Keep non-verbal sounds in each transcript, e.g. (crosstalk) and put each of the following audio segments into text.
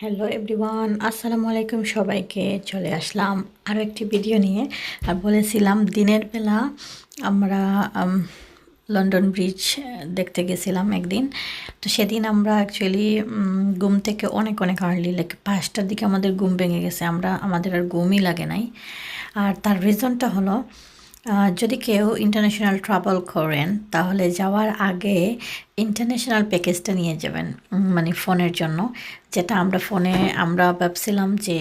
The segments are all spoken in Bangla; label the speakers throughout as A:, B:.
A: হ্যালো এভরিওয়ান আসসালামু আলাইকুম সবাইকে। চলে আসলাম আরও একটি ভিডিও নিয়ে। আর বলেছিলাম, দিনের বেলা আমরা লন্ডন ব্রিজ দেখতে গেছিলাম একদিন। তো সেদিন আমরা অ্যাকচুয়ালি ঘুম থেকে অনেক অনেক আর্লি লাইক পাঁচটার দিকে আমাদের ঘুম ভেঙে গেছে। আমরা, আমাদের আর ঘুমই লাগে নাই। আর তার রিজনটা হলো যদি কেউ ইন্টারন্যাশনাল ট্রাভেল করেন, তাহলে যাওয়ার আগে ইন্টারন্যাশনাল প্যাকেজটা নিয়ে যাবেন মানে ফোনের জন্য। যেটা আমরা ফোনে, আমরা ভাবছিলাম যে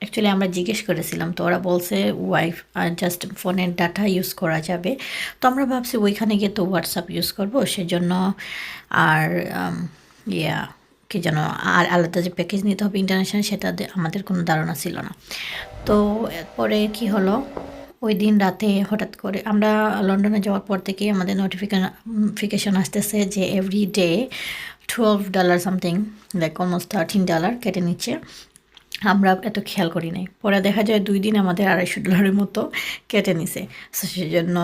A: অ্যাকচুয়ালি আমরা জিজ্ঞেস করেছিলাম, তো ওরা বলছে ওয়াইফ জাস্ট ফোনের ডাটা ইউজ করা যাবে? তো আমরা ভাবছি, ওইখানে গিয়ে তো হোয়াটসঅ্যাপ ইউজ করব, সেজন্য আর ইয়া, কি যেন, আর আলাদা যে প্যাকেজ নিতে হবে ইন্টারন্যাশনাল সেটা আমাদের কোনো ধারণা ছিল না। তো এরপরে কি হলো? ওই দিন রাতে হঠাৎ করে আমরা লন্ডনে যাওয়ার পর থেকে আমাদের নোটিফিকেশন আসতেছে যে every day twelve dollar something like almost thirteen dollar কেটে নিচ্ছে। আমরা এত খেয়াল করি নাই। পরে দেখা যায় দুই দিন আমাদের আড়াইশো ডলারের মতো কেটে নিছে। সো সেজন্য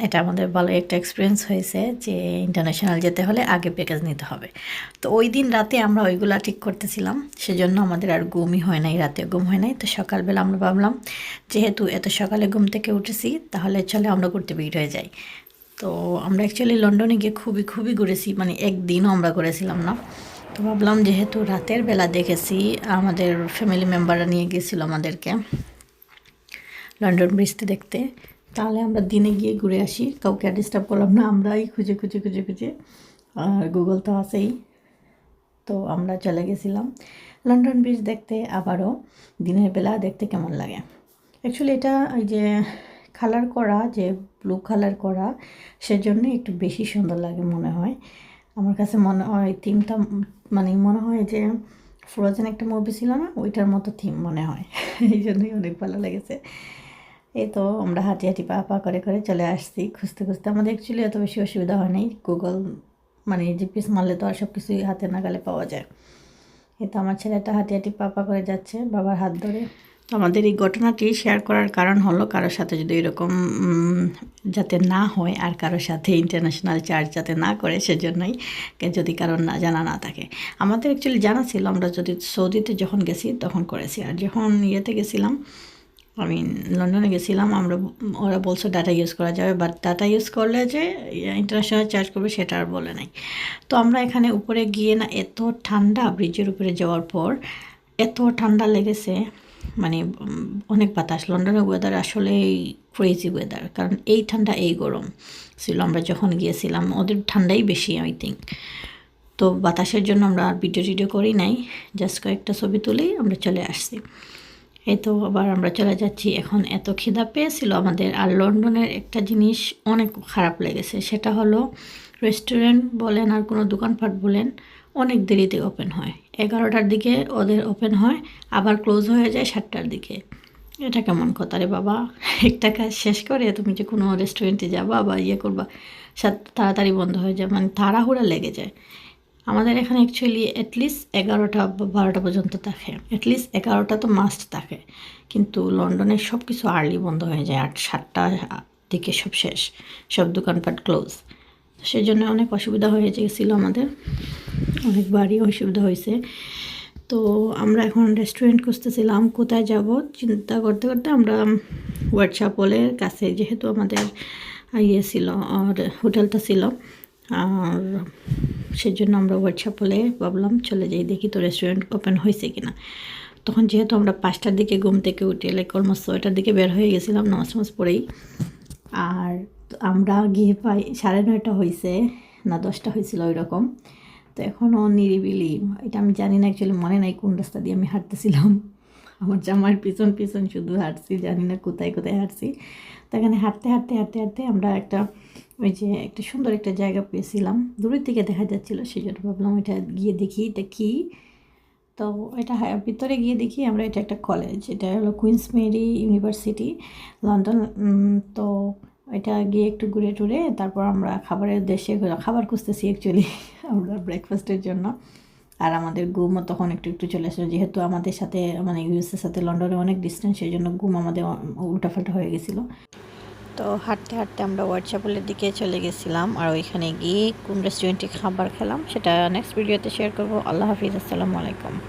A: এটা আমাদের ভালো একটা এক্সপিরিয়েন্স হয়েছে যে ইন্টারন্যাশনাল যেতে হলে আগে প্যাকেজ নিতে হবে। তো ওই দিন রাতে আমরা ওইগুলা ঠিক করতেছিলাম। সেজন্য আমাদের আর ঘুমই হয় নাই, রাতে ঘুম হয় নাই। তো সকালবেলা আমরা ভাবলাম, যেহেতু এত সকালে ঘুম থেকে উঠেছি, তাহলে চলে আমরা ঘুরতে বের হয়ে যাই। তো আমরা অ্যাকচুয়ালি লন্ডনে গিয়ে খুবই খুবই ঘুরেছি। মানে একদিনও আমরা ঘুরেছিলাম না। তো ভাবলাম যেহেতু রাতের বেলা দেখেছি, আমাদের ফ্যামিলি মেম্বাররা নিয়ে গিয়েছিল আমাদেরকে লন্ডন ব্রিজতে দেখতে। তাহলে আমরা দিনে গিয়ে ঘুরে আসি। কাউকে ডিস্টার্ব করলাম না। আমরাই খুঁজে খুঁজে খুঁজে খুঁজে, আর গুগল তো আছেই। তো আমরা চলে গেছিলাম। লন্ডন ব্রিজ দেখতে আবারও দিনের বেলা দেখতে কেমন লাগে? অ্যাকচুয়ালি এটা ওই যে কালার করা, যে ব্লু কালার করা সেজন্য একটু বেশি সুন্দর লাগে মনে হয়। আমার কাছে মনে হয় থিমটা মানে মনে হয় যে ফ্রোজেন একটা মুভি ছিল না, ওইটার মতো থিম মনে হয়। (laughs) এই জন্যই অনেক ভালো লেগেছে। এই তো আমরা হাঁটি হাঁটি পা পা করে করে চলে আসছি খুঁজতে খুঁজতে। আমাদের অ্যাকচুয়ালি এত বেশি অসুবিধা হয় নাই। গুগল মানে জিপিএস মারলে তো আর সব কিছুই হাতে নাগালে পাওয়া যায়। এই তো আমার ছেলেটা হাঁটি হাঁটি পা পা করে যাচ্ছে, বাবার হাত ধরে। আমাদের এই ঘটনাটি শেয়ার করার কারণ হলো কারোর সাথে যদি এরকম যাতে না হয় আর কারোর সাথে ইন্টারন্যাশনাল চার্জ যাতে না করে, সেজন্যই যদি কারোর না জানা না থাকে। আমাদের অ্যাকচুয়ালি জানা ছিল, আমরা যদি সৌদিতে যখন গেছি তখন করেছি। আর যখন ইয়েতে গেছিলাম আমি লন্ডনে গেছিলাম, আমরা, ওরা বলছে ডাটা ইউজ করা যাবে বাট ডাটা ইউজ করলে যে ইন্টারন্যাশনাল চার্জ করবে সেটা আর বলে নাই। তো আমরা এখানে উপরে গিয়ে না, এত ঠান্ডা ব্রিজের উপরে যাওয়ার পর, এত ঠান্ডা লেগেছে মানে অনেক বাতাস। লন্ডনের ওয়েদার আসলেই ক্রেজি ওয়েদার কারণ এই ঠান্ডা এই গরম ছিল। আমরা যখন গিয়েছিলাম, ওদের ঠান্ডাই বেশি আই থিঙ্ক তো বাতাসের জন্য আমরা আর ভিডিও টিডিও করি নাই। জাস্ট কয়েকটা ছবি তুলেই আমরা চলে আসছি। এই তো আবার আমরা চলে যাচ্ছি। এখন এত খিদা পেয়েছিল আমাদের। আর লন্ডনের একটা জিনিস অনেক খারাপ লেগেছে। সেটা হলো রেস্টুরেন্ট বলেন আর কোনো দোকানপাট বলেন অনেক দেরিতে ওপেন হয়। এগারোটার দিকে ওদের ওপেন হয়, আবার ক্লোজ হয়ে যায় সাতটার দিকে। এটা কেমন কথা রে বাবা? একটা কাজ শেষ করে তুমি যে কোনো রেস্টুরেন্টে যাবা বা ইয়ে করবা, সাত তাড়াতাড়ি বন্ধ হয়ে যায় মানে তাড়াহুড়া লেগে যায়। আমাদের এখানে অ্যাকচুয়ালি অ্যাটলিস্ট এগারোটা বা বারোটা পর্যন্ত থাকে। অ্যাটলিস্ট এগারোটা তো মাস্ট থাকে। কিন্তু লন্ডনে সব কিছু আর্লি বন্ধ হয়ে যায়, আট সাতটা দিকে সব শেষ, সব দোকানপাট ক্লোজ সেই জন্য অনেক অসুবিধা হয়ে গেছিল আমাদের। অনেকবারই অসুবিধা হয়েছে। তো আমরা এখন রেস্টুরেন্ট খুঁজতেছিলাম, কোথায় যাব? চিন্তা করতে করতে আমরা হোয়াটসঅ্যাপলের কাছে যেহেতু আমাদের ইয়ে ছিল, আর হোটেলটা ছিল, আর সেজন্য আমরা হোয়াটসঅ্যাপলে ভাবলাম, চলে যাই দেখি তো রেস্টুরেন্ট ওপেন হয়েছে কিনা। তখন যেহেতু আমরা পাঁচটার দিকে ঘুম থেকে উঠে লাইক অলমোস্ট ছয়টার দিকে বের হয়ে গেছিলাম নামাজ নামাজ পরেই আর আমরা গিয়ে পাই সাড়ে নয়টা হয়েছে না দশটা হয়েছিল ওই রকম তো এখনও নিরিবিলি এটা আমি জানি না অ্যাকচুয়ালি মনে নাই কোন রাস্তা দিয়ে আমি হাঁটতেছিলাম। আমার জামার পিছন পিছন শুধু হাঁটছি জানি না কোথায় কোথায় হাঁটছি। তো এখানে হাঁটতে হাঁটতে হাঁটতে হাঁটতে আমরা একটা ওই যে একটা সুন্দর একটা জায়গা পেয়েছিলাম। দূরের থেকে দেখা যাচ্ছিল সেই জন্য ভাবলাম এটা গিয়ে দেখি এটা কী তো এটা হ্যাঁ, ভিতরে গিয়ে দেখি আমরা এটা একটা কলেজ এটা হলো কুইন্স মেরি ইউনিভার্সিটি লন্ডন তো এটা গিয়ে একটু ঘুরে টুরে তারপর আমরা খাবারের দেশে খাবার খুঁজতেছি অ্যাকচুয়ালি (laughs) আমরা ব্রেকফাস্টের জন্য। আর আমাদের ঘুমও তখন একটু একটু চলে আসলো। যেহেতু আমাদের সাথে মানে ইউএসের সাথে লন্ডনে অনেক ডিস্টেন্স সেই জন্য ঘুম আমাদের উল্টাফাল্টা হয়ে গেছিল। তো হাঁটতে হাঁটতে আমরা হোয়াটসঅ্যাপের দিকে চলে গেছিলাম আর ওইখানে গিয়ে কোন রেস্টুরেন্টে খাবার খেলাম, সেটা নেক্সট ভিডিওতে শেয়ার করব। আল্লাহ হাফিজ, আসসালামু আলাইকুম।